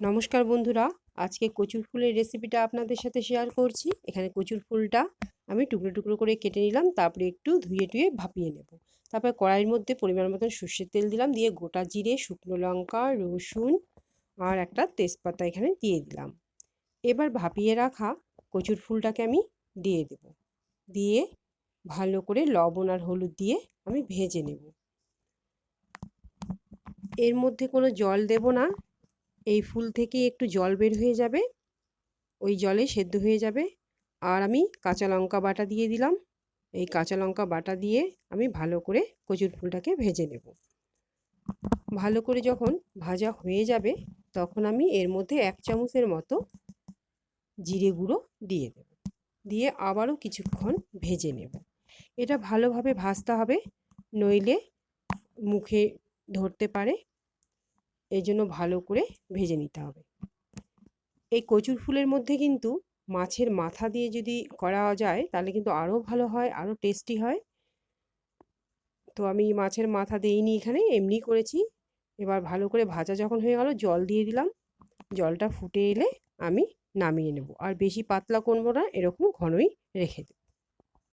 নমস্কার বন্ধুরা, আজকে কচুর ফুলের রেসিপিটা আপনাদের সাথে শেয়ার করছি। এখানে কচুর ফুলটা আমি টুকরো টুকরো করে কেটে নিলাম, তারপরে একটু ধুয়ে টুয়ে ভাপিয়ে নেব। তারপরে কড়াইয়ের মধ্যে পরিমাণ মতন সর্ষের তেল দিলাম, দিয়ে গোটা জিরে, শুকনো লঙ্কা, রসুন আর একটা তেজপাতা এখানে দিয়ে দিলাম। এবার ভাপিয়ে রাখা কচুর ফুলটাকে আমি দিয়ে দেব। দিয়ে ভালো করে লবণ আর হলুদ দিয়ে আমি ভেজে নেব। এর মধ্যে কোনো জল দেব না এই ফুল থেকে একটু জল বের হয়ে যাবে। ওই জলে সেদ্ধ হয়ে যাবে। আর আমি কাঁচা লঙ্কা বাটা দিয়ে দিলাম। এই কাঁচা লঙ্কা বাটা দিয়ে আমি ভালো করে কচুর ফুলটাকে ভেজে নেব। ভালো করে যখন ভাজা হয়ে যাবে, তখন আমি এর মধ্যে এক চামচের মতো জিরে গুঁড়ো দিয়ে দেব। দিয়ে আবারও কিছুক্ষণ ভেজে নেব। এটা ভালোভাবে ভাজতে হবে, নইলে মুখে ধরতে পারে। এই জন্য ভালো করে ভেজে নিতে হবে। এই কচুর ফুলের মধ্যে কিন্তু মাছের মাথা দিয়ে যদি করা যায়, তাহলে কিন্তু আরও ভালো হয় আরও টেস্টি হয়। তো আমি মাছের মাথা দিইনি এখানে, এমনি করেছি। এবার ভালো করে ভাজা যখন হয়ে গেল, জল দিয়ে দিলাম। জলটা ফুটে এলে আমি নামিয়ে নেব। আর বেশি পাতলা করব না, এরকম ঘনই রেখে দেব।